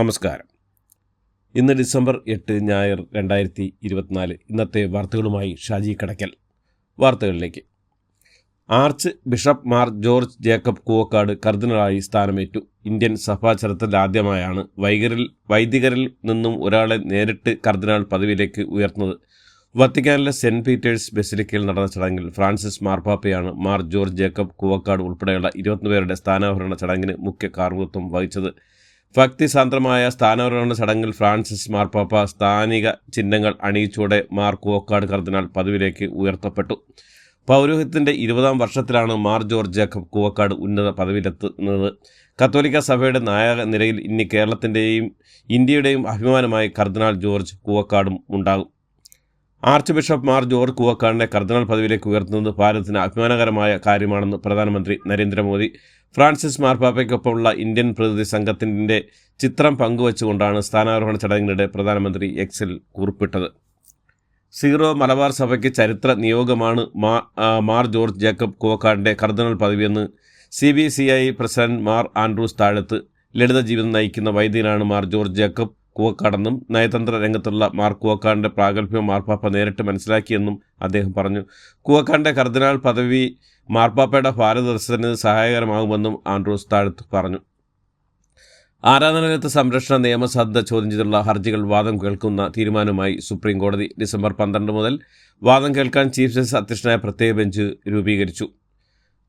നമസ്കാരം. ഇന്ന് ഡിസംബർ എട്ട് ഞായർ രണ്ടായിരത്തി ഇരുപത്തിനാല് ഇന്നത്തെ വാർത്തകളുമായി ഷാജി കടക്കൽ. വാർത്തകളിലേക്ക്. Archbishop Mar George Jacob Koovakkad കർദിനലായി സ്ഥാനമേറ്റു. ഇന്ത്യൻ സഭാ ചരിത്രത്തിൽ ആദ്യമായാണ് വൈകരിൽ വൈദികരിൽ നിന്നും ഒരാളെ നേരിട്ട് കർദിനാൾ പദവിയിലേക്ക് ഉയർത്തുന്നത്. വത്തിക്കാനിലെ സെന്റ് പീറ്റേഴ്സ് ബെസിലിക്കയിൽ നടന്ന ചടങ്ങിൽ ഫ്രാൻസിസ് മാർപ്പാപ്പയാണ് മാർ ജോർജ് ജേക്കബ് കൂവക്കാട് ഉൾപ്പെടെയുള്ള ഇരുപത്തിനുപേരുടെ പേരുടെ സ്ഥാനാഭരണ ചടങ്ങിന് മുഖ്യ കാർമ്മികത്വം വഹിച്ചത്. ഭക്തിസാന്ദ്രമായ സ്ഥാനാരോഹണ ചടങ്ങിൽ ഫ്രാൻസിസ് മാർപ്പാപ്പ സ്ഥാനിക ചിഹ്നങ്ങൾ അണിയിച്ചോടെ മാർ കൂവക്കാട് കർദിനാൾ പദവിയിലേക്ക് ഉയർത്തപ്പെട്ടു. പൗരോഹിത്യത്തിന്റെ ഇരുപതാം വർഷത്തിലാണ് മാർ ജോർജ് ജേക്കബ് കൂവക്കാട് ഉന്നത പദവിയിലെത്തുന്നത്. കത്തോലിക്ക സഭയുടെ നായക നിരയിൽ ഇനി കേരളത്തിന്റെയും ഇന്ത്യയുടെയും അഭിമാനമായി കർദിനാൾ ജോർജ് കൂവക്കാടും ഉണ്ടാകും. ആർച്ച് ബിഷപ്പ് മാർ ജോർജ് കുവക്കാടിനെ കർദിനാൾ പദവിയിലേക്ക് ഉയർത്തുന്നത് ഭാരതത്തിന് അഭിമാനകരമായ കാര്യമാണെന്ന് പ്രധാനമന്ത്രി നരേന്ദ്രമോദി. ഫ്രാൻസിസ് മാർപ്പാപ്പയ്ക്കൊപ്പമുള്ള ഇന്ത്യൻ പ്രതിനിധി സംഘത്തിന്റെ ചിത്രം പങ്കുവച്ചുകൊണ്ടാണ് സ്ഥാനാരോഹണ ചടങ്ങിനിടെ പ്രധാനമന്ത്രി എക്സിൽ കുറിപ്പിട്ടത്. സീറോ മലബാർ സഭയ്ക്ക് ചരിത്ര നിയോഗമാണ് മാർ ജോർജ് ജേക്കബ് കുവക്കാടിന്റെ cardinal പദവിയെന്ന് C B C I president Mar Andrews Thazhath ലളിത ജീവിതം നയിക്കുന്ന വൈദ്യനാണ് മാർ ജോർജ് ജേക്കബ്. കൂവക്കാടെന്നും നയതന്ത്ര രംഗത്തുള്ള മാർ കൂവക്കാടിന്റെ പ്രാഗൽഭ്യം മാർപ്പാപ്പ നേരിട്ട് മനസ്സിലാക്കിയെന്നും അദ്ദേഹം പറഞ്ഞു. കൂവക്കാടിന്റെ കർദിനാൾ പദവി മാർപ്പാപ്പയുടെ ഭാരതദർശനത്തിന് സഹായകരമാകുമെന്നും ആൻഡ്രൂസ് താഴ്ത്തു പറഞ്ഞു. ആരാധനാലയത്ത് സംരക്ഷണ നിയമസാധ്യത ചോദ്യം ചെയ്തുള്ള ഹർജികൾ വാദം കേൾക്കുന്ന തീരുമാനവുമായി സുപ്രീം കോടതി ഡിസംബർ പന്ത്രണ്ട് മുതൽ വാദം കേൾക്കാൻ ചീഫ് ജസ്റ്റിസ് അധ്യക്ഷനായ പ്രത്യേക ബെഞ്ച് രൂപീകരിച്ചു.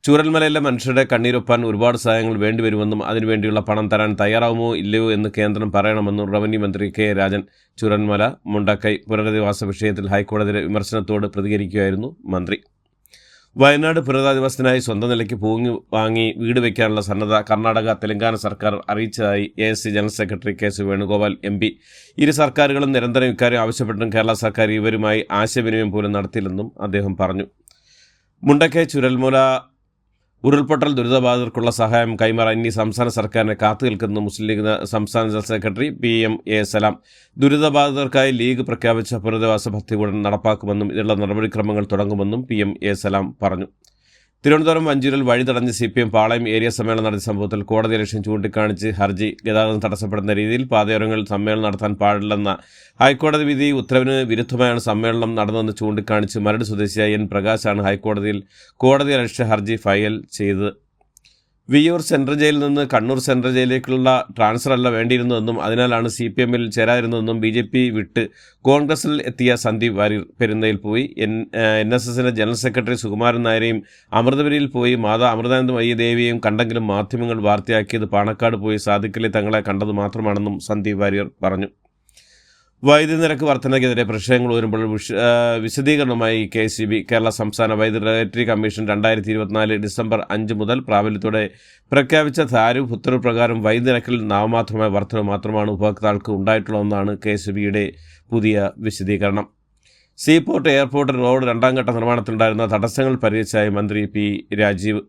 ചൂരൽമലയിലെ മനുഷ്യരുടെ കണ്ണീരൊപ്പാൻ ഒരുപാട് സഹായങ്ങൾ വേണ്ടിവരുമെന്നും അതിനുവേണ്ടിയുള്ള പണം തരാൻ തയ്യാറാവുമോ ഇല്ലയോ എന്ന് കേന്ദ്രം പറയണമെന്നും റവന്യൂ മന്ത്രി കെ രാജൻ ചൂരൽമല മുണ്ടക്കൈ പുനരധിവാസ വിഷയത്തിൽ ഹൈക്കോടതിയുടെ വിമർശനത്തോട് പ്രതികരിക്കുകയായിരുന്നു മന്ത്രി. വയനാട് പുനരധിവാസത്തിനായി സ്വന്തം നിലയ്ക്ക് പൂങ്ങി വാങ്ങി വീട് വയ്ക്കാനുള്ള സന്നദ്ധ കർണാടക തെലങ്കാന സർക്കാർ അറിയിച്ചതായി A S C general secretary K C Venugopal M P. ഇരു സർക്കാരുകളും നിരന്തരം ഇക്കാര്യം ആവശ്യപ്പെട്ടും കേരള സർക്കാർ ഇവരുമായി ആശയവിനിമയം പോലും നടത്തില്ലെന്നും അദ്ദേഹം പറഞ്ഞു. മുണ്ടക്കൈ ചുരൽമുല ഉരുൾപൊട്ടൽ ദുരിതബാധിതർക്കുള്ള സഹായം കൈമാറാൻ ഇനി സംസ്ഥാന സർക്കാരിനെ കാത്തു നിൽക്കുന്ന മുസ്ലിം ലീഗ് സംസ്ഥാന general secretary P M A Salam. ദുരിതബാധിതർക്കായി League പ്രഖ്യാപിച്ച പുനരധിവാസ ഭക്തി ഉടൻ നടപ്പാക്കുമെന്നും ഇതിനുള്ള നടപടിക്രമങ്ങൾ തുടങ്ങുമെന്നും പി എം എ സലാം പറഞ്ഞു. തിരുവനന്തപുരം വഞ്ചൂരിൽ വഴി തടഞ്ഞ് C P M Palayam area സമ്മേളനം നടത്തിയ സംഭവത്തിൽ കോടതി ലക്ഷ്യം ചൂണ്ടിക്കാണിച്ച് ഹർജി ഗതാഗതം തടസ്സപ്പെടുന്ന രീതിയിൽ പാതയോരങ്ങളിൽ സമ്മേളനം നടത്താൻ പാടില്ലെന്ന ഹൈക്കോടതി വിധി ഉത്തരവിന് വിരുദ്ധമായാണ് സമ്മേളനം നടന്നതെന്ന് ചൂണ്ടിക്കാണിച്ച് മരട് സ്വദേശിയായ എൻ പ്രകാശാണ് ഹൈക്കോടതിയിൽ കോടതി അലക്ഷ്യ ഹർജി ഫയൽ ചെയ്തത്. വിയ്യൂർ സെൻട്രൽ ജയിലിൽ നിന്ന് കണ്ണൂർ സെൻട്രൽ ജയിലിലേക്കുള്ള ട്രാൻസ്ഫർ അല്ല വേണ്ടിയിരുന്നതെന്നും അതിനാലാണ് സി പി എമ്മിൽ ചേരാതിരുന്നതെന്നും ബി ജെ പി വിട്ട് കോൺഗ്രസിൽ എത്തിയ സന്ദീപ് വാര്യർ പെരുന്നയിൽ പോയി. എൻ എൻ എസ് എസിന്റെ ജനറൽ സെക്രട്ടറി സുകുമാരൻ നായരെയും അമൃതപുരിയിൽ പോയി. മാതാ അമൃതാനന്ദമയ്യ ദേവിയെയും കണ്ടെങ്കിലും മാധ്യമങ്ങൾ വാർത്തയാക്കിയത് പാണക്കാട് പോയി. സാധിക്കലെ തങ്ങളെ കണ്ടത് മാത്രമാണെന്നും സന്ദീപ് വാര്യർ പറഞ്ഞു. വൈദ്യുതി നിരക്ക് വർധനയ്ക്കെതിരെ പ്രശ്നങ്ങൾ വരുമ്പോൾ വിശദീകരണമായി കെ സി ബി കേരള സംസ്ഥാന വൈദ്യുതി റെഗുലേറ്ററി കമ്മീഷൻ രണ്ടായിരത്തി ഇരുപത്തിനാല് ഡിസംബർ അഞ്ച് മുതൽ പ്രാബല്യത്തോടെ പ്രഖ്യാപിച്ച താരു ഉത്തരവ് പ്രകാരം വൈദ്യുതി നിരക്കിൽ നാമമാത്രമായ വർധന മാത്രമാണ് ഉപഭോക്താക്കൾക്ക് ഉണ്ടായിട്ടുള്ളതെന്നാണ് കെ സി ബിയുടെ പുതിയ വിശദീകരണം. സീപോർട്ട് എയർപോർട്ട് റോഡ് രണ്ടാം ഘട്ട നിർമ്മാണത്തിലുണ്ടായിരുന്ന തടസ്സങ്ങൾ പരിഹരിച്ചായി മന്ത്രി P Rajeev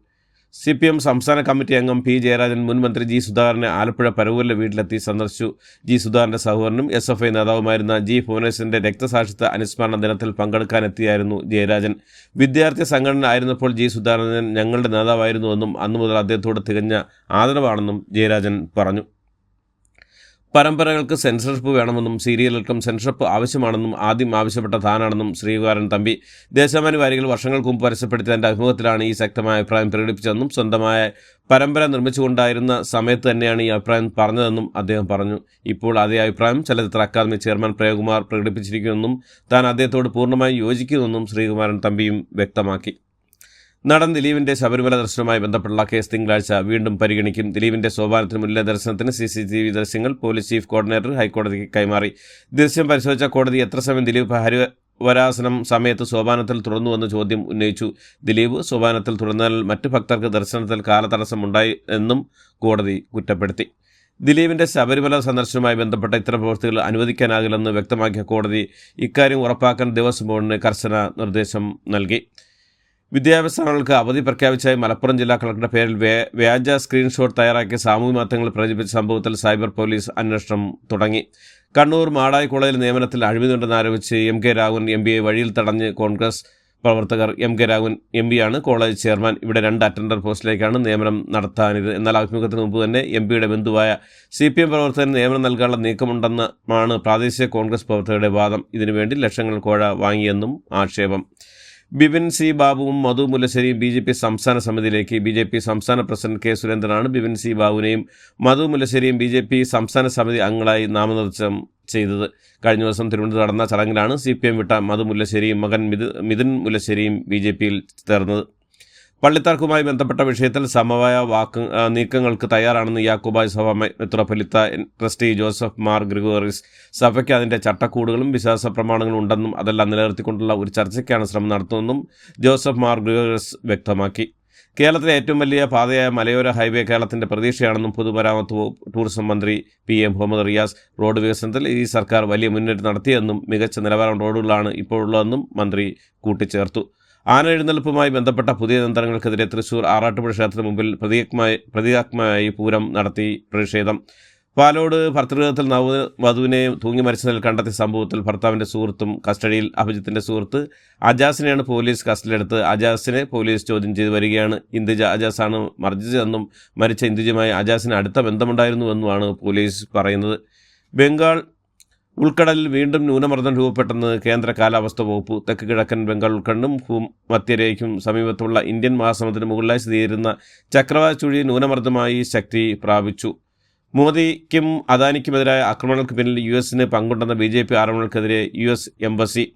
C P M സംസ്ഥാന കമ്മിറ്റി അംഗം പി ജയരാജൻ മുൻ മന്ത്രി ജി സുധാകരനെ ആലപ്പുഴ പരവൂരിലെ വീട്ടിലെത്തി സന്ദർശിച്ചു. ജി സുധാകരന്റെ സഹോദരനും എസ് എഫ് ഐ നേതാവുമായിരുന്ന ജി ഭുവനേശ്വരന്റെ രക്തസാക്ഷിത്വ അനുസ്മരണ ദിനത്തിൽ പങ്കെടുക്കാനെത്തിയായിരുന്നു ജയരാജൻ. വിദ്യാർത്ഥി സംഘടന ആയിരുന്നപ്പോൾ ജി സുധാകരൻ ഞങ്ങളുടെ നേതാവായിരുന്നുവെന്നും അന്നു മുതൽ അദ്ദേഹത്തോട് തികഞ്ഞ ആദരവാണെന്നും ജയരാജൻ പറഞ്ഞു. പരമ്പരകൾക്ക് സെൻസർഷിപ്പ് വേണമെന്നും സീരിയലുകൾക്കും സെൻസർഷിപ്പ് ആവശ്യമാണെന്നും ആദ്യം ആവശ്യപ്പെട്ട താനാണെന്നും ശ്രീകുമാരൻ തമ്പി ദേശാഭിമാനി വാരികൾ വർഷങ്ങൾക്ക് മുമ്പ് പരസ്യപ്പെടുത്തിയ തന്റെ അഭിമുഖത്തിലാണ് ഈ ശക്തമായ അഭിപ്രായം പ്രകടിപ്പിച്ചതെന്നും സ്വന്തമായ പരമ്പര നിർമ്മിച്ചുകൊണ്ടായിരുന്ന സമയത്ത് തന്നെയാണ് ഈ അഭിപ്രായം പറഞ്ഞതെന്നും അദ്ദേഹം പറഞ്ഞു. ഇപ്പോൾ അതേ അഭിപ്രായം ചലച്ചിത്ര അക്കാദമി ചെയർമാൻ പ്രേകുമാർ പ്രകടിപ്പിച്ചിരിക്കുമെന്നും താൻ അദ്ദേഹത്തോട് പൂർണമായും യോജിക്കുമെന്നും ശ്രീകുമാരൻ തമ്പിയും വ്യക്തമാക്കി. നടൻ ദിലീപിന്റെ ശബരിമല ദർശനവുമായി ബന്ധപ്പെട്ടുള്ള കേസ് തിങ്കളാഴ്ച വീണ്ടും പരിഗണിക്കും. ദിലീപിന്റെ സോപാനത്തിന് മുന്നിലെ ദർശനത്തിന് സി സി ടി വി ദൃശ്യങ്ങൾ പോലീസ് ചീഫ് കോർഡിനേറ്റർ ഹൈക്കോടതിക്ക് കൈമാറി. ദൃശ്യം പരിശോധിച്ച കോടതി എത്ര സമയം ദിലീപ് ഹരിവരാസനം സമയത്ത് സോപാനത്തിൽ തുടർന്നുവെന്ന് ചോദ്യം ഉന്നയിച്ചു. ദിലീപ് സോപാനത്തിൽ തുടർന്നാൽ മറ്റ് ഭക്തർക്ക് ദർശനത്തിൽ കാലതടസ്സമുണ്ടായി എന്നും കോടതി കുറ്റപ്പെടുത്തി. ദിലീപിന്റെ ശബരിമല സന്ദർശനവുമായി ബന്ധപ്പെട്ട ഇത്തരം പ്രവൃത്തികൾ അനുവദിക്കാനാകില്ലെന്ന് വ്യക്തമാക്കിയ കോടതി ഇക്കാര്യം ഉറപ്പാക്കാൻ ദേവസ്വം ബോർഡിന് കർശന നിർദ്ദേശം നൽകി. വിദ്യാഭ്യാസങ്ങൾക്ക് അവധി പ്രഖ്യാപിച്ചായി മലപ്പുറം ജില്ലാ കളക്ടറുടെ പേരിൽ വ്യാജ സ്ക്രീൻഷോട്ട് തയ്യാറാക്കി സാമൂഹ്യ മാധ്യമങ്ങളിൽ പ്രചരിപ്പിച്ച സംഭവത്തിൽ സൈബർ പോലീസ് അന്വേഷണം തുടങ്ങി. കണ്ണൂർ മാടായി കോളേജിൽ നിയമനത്തിൽ അഴിമതിയുണ്ടെന്ന് ആരോപിച്ച് എം കെ രാഘവൻ എം പിയെ വഴിയിൽ തടഞ്ഞ് കോൺഗ്രസ് പ്രവർത്തകർ എം കെ രാഘവൻ എം ആണ് കോളേജ് ചെയർമാൻ. ഇവിടെ രണ്ട് അറ്റൻഡർ പോസ്റ്റിലേക്കാണ് നിയമനം നടത്താനിത് എന്നാൽ അഭിമുഖത്തിന് മുമ്പ് തന്നെ എം പിയുടെ ബന്ധുവായ സി പി എം പ്രവർത്തകന് നിയമനം നൽകാനുള്ള നീക്കമുണ്ടെന്നാണ് പ്രാദേശിക കോൺഗ്രസ് പ്രവർത്തകരുടെ വാദം. ഇതിനുവേണ്ടി ലക്ഷങ്ങൾ കോഴ വാങ്ങിയെന്നും ആക്ഷേപം. ബിപിൻ സി ബാബുവും മധു മുല്ലശ്ശേരിയും ബി ജെ പി സംസ്ഥാന സമിതിയിലേക്ക് ബി ജെ പി സംസ്ഥാന പ്രസിഡന്റ് കെ സുരേന്ദ്രനാണ് ബിപിൻ സി ബാബുവിനെയും മധു മുല്ലശ്ശേരിയും ബി ജെ പി സംസ്ഥാന സമിതി അംഗങ്ങളായി നാമനിർദ്ദേശം ചെയ്തത്. കഴിഞ്ഞ ദിവസം തിരുവനന്തപുരത്ത് നടന്ന ചടങ്ങിലാണ് സി പി എം വിട്ട മധു മുല്ലശ്ശേരിയും മകൻ മിഥു മിഥുൻ മുല്ലശ്ശേരിയും ബി ജെ പിയിൽ ചേർന്നത്. പള്ളിത്തർക്കവുമായി ബന്ധപ്പെട്ട വിഷയത്തിൽ സമവായ വാക്ക് നീക്കങ്ങൾക്ക് തയ്യാറാണെന്ന് യാക്കോബായ് സഭ മെത്രോഫലിത്ത ട്രസ്റ്റി ജോസഫ് മാർ ഗ്രിഗോറിസ് സഭയ്ക്ക് അതിന്റെ ചട്ടക്കൂടുകളും വിശ്വാസ പ്രമാണങ്ങളും ഉണ്ടെന്നും അതെല്ലാം നിലനിർത്തിക്കൊണ്ടുള്ള ഒരു ചർച്ചയ്ക്കാണ് ശ്രമം നടത്തുന്നതെന്നും ജോസഫ് മാർ ഗ്രിഗോറിസ് വ്യക്തമാക്കി. കേരളത്തിലെ ഏറ്റവും വലിയ പാതയായ മലയോര ഹൈവേ കേരളത്തിന്റെ പ്രതീക്ഷയാണെന്നും പൊതുമരാമത്ത് ടൂറിസം മന്ത്രി P M Muhammad Riyas road വികസനത്തിൽ ഈ സർക്കാർ വലിയ മുന്നേറ്റം നടത്തിയെന്നും മികച്ച നിലവാരം റോഡുകളാണ് ഇപ്പോഴുള്ളതെന്നും മന്ത്രി കൂട്ടിച്ചേർത്തു. ആന എഴുന്നള്ളിപ്പുമായി ബന്ധപ്പെട്ട പുതിയ തന്ത്രങ്ങൾക്കെതിരെ തൃശൂർ ആറാട്ടുപുഴ ക്ഷേത്രത്തിന് മുമ്പിൽ പ്രതീകമായി പ്രതീകാത്മകമായി പൂരം നടത്തി പ്രതിഷേധം. പാലോട് ഭർത്തൃഗൃഹത്തിൽ നവ വധുവിനെ തൂങ്ങി മരിച്ച നിലയിൽ കണ്ടെത്തിയ സംഭവത്തിൽ ഭർത്താവിന്റെ സുഹൃത്തും കസ്റ്റഡിയിൽ അഭിജിത്തിന്റെ സുഹൃത്ത് അജാസിനെയാണ് പോലീസ് കസ്റ്റഡിയിലെടുത്ത് അജാസിനെ പോലീസ് ചോദ്യം ചെയ്ത് വരികയാണ്. ഇന്ദുജ അജാസാണ് മർജിച്ചതെന്നും മരിച്ച ഇന്ദുജയുമായി അജാസിന് അടുത്ത ബന്ധമുണ്ടായിരുന്നുവെന്നുമാണ് പോലീസ് പറയുന്നത്. ബംഗാൾ ഉൾക്കടലിൽ വീണ്ടും ന്യൂനമർദ്ദം രൂപപ്പെട്ടെന്ന് കേന്ദ്ര കാലാവസ്ഥാ വകുപ്പ് തെക്ക് കിഴക്കൻ ബംഗാൾ ഉൾക്കണ്ണും ഭൂമധ്യരേഖയും സമീപത്തുള്ള ഇന്ത്യൻ മഹാസമുദ്രത്തിന് മുകളിലായി സ്ഥിതി ചെയ്യുന്ന ചക്രവാത ചുഴി ന്യൂനമർദ്ദമായി ശക്തി പ്രാപിച്ചു. മോദിക്കും അദാനിക്കുമെതിരായ ആക്രമണങ്ങൾക്ക് പിന്നിൽ യു എസിന് പങ്കുണ്ടെന്ന ബി ജെ പി ആരോപണങ്ങൾക്കെതിരെ യു എസ് എംബസി.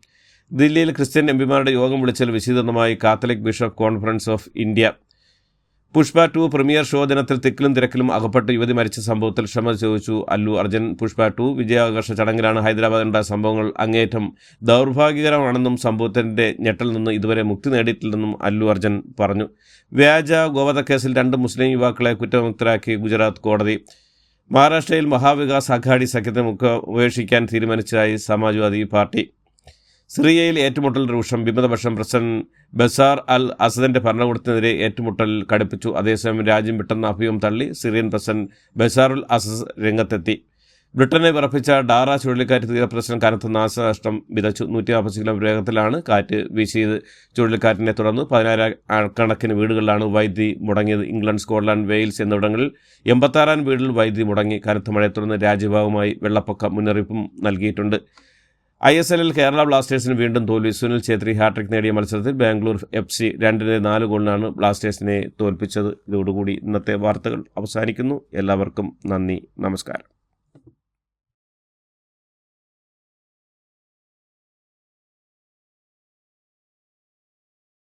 ദില്ലിയിൽ ക്രിസ്ത്യൻ എംപിമാരുടെ യോഗം വിളിച്ചതിൽ വിശദീകരണമായി Catholic bishop conference of India. Pushpa two premiere show ദിനത്തിൽ തിക്കിലും തിരക്കിലും അകപ്പെട്ട് യുവതി മരിച്ച സംഭവത്തിൽ ക്ഷമ ചോദിച്ചു അല്ലു അർജുൻ. പുഷ്പ ടു വിജയാഘോഷ ചടങ്ങിലാണ് ഹൈദരാബാദിലുണ്ടായ സംഭവങ്ങൾ അങ്ങേയറ്റം ദൗർഭാഗ്യകരമാണെന്നും സംഭവത്തിന്റെ ഞെട്ടിൽ നിന്ന് ഇതുവരെ മുക്തി നേടിയിട്ടില്ലെന്നും അല്ലു അർജുൻ പറഞ്ഞു. വ്യാജ ഗോവധക്കേസിൽ രണ്ട് മുസ്ലിം യുവാക്കളെ കുറ്റമുക്തരാക്കി ഗുജറാത്ത് കോടതി. മഹാരാഷ്ട്രയിൽ മഹാവികാസ് അഘാടി സഖ്യത്തെ മുഖ ഉപേക്ഷിക്കാൻ തീരുമാനിച്ചതായി സമാജ്വാദി പാർട്ടി. സിറിയയിൽ ഏറ്റുമുട്ടൽ രൂക്ഷം വിമതപക്ഷം പ്രസിഡന്റ് ബസാർ അൽ അസദിന്റെ ഭരണകൂടത്തിനെതിരെ ഏറ്റുമുട്ടൽ കടുപ്പിച്ചു. അതേസമയം രാജ്യം വിട്ടെന്ന അഭ്യൂഹം തള്ളി Syrian president Bashar ul Assad രംഗത്തെത്തി. ബ്രിട്ടനെ വിറപ്പിച്ച ഡാറ ചുഴലിക്കാറ്റ് തീരപ്രദേശം കനത്ത നാശനഷ്ടം വിതച്ചു. നൂറ്റി നാൽപ്പത് കിലോ വേഗത്തിലാണ് കാറ്റ് വീശിയത്. ചുഴലിക്കാറ്റിനെ തുടർന്ന് പതിനായിരം കണക്കിന് വീടുകളിലാണ് വൈദ്യുതി മുടങ്ങിയത്. ഇംഗ്ലണ്ട് സ്കോട്ട്ലാൻഡ് വെയിൽസ് എന്നിവിടങ്ങളിൽ എൺപത്താറാം വീടുകളിൽ വൈദ്യുതി മുടങ്ങി. കനത്ത മഴയെ തുടർന്ന് രാജ്യഭാഗമായി വെള്ളപ്പൊക്ക മുന്നറിയിപ്പും നൽകിയിട്ടുണ്ട്. ഐ എസ് എല്ലിൽ കേരള ബ്ലാസ്റ്റേഴ്സിന് വീണ്ടും തോൽവി. സുനിൽ ഛേത്രി ഹാട്രിക് നേടിയ മത്സരത്തിൽ ബാംഗ്ലൂർ എഫ് സി രണ്ടിന് നാല് ഗോളിനാണ് ബ്ലാസ്റ്റേഴ്സിനെ തോൽപ്പിച്ചത്. ഇതോടുകൂടി ഇന്നത്തെ വാർത്തകൾ അവസാനിക്കുന്നു. എല്ലാവർക്കും നന്ദി. നമസ്കാരം.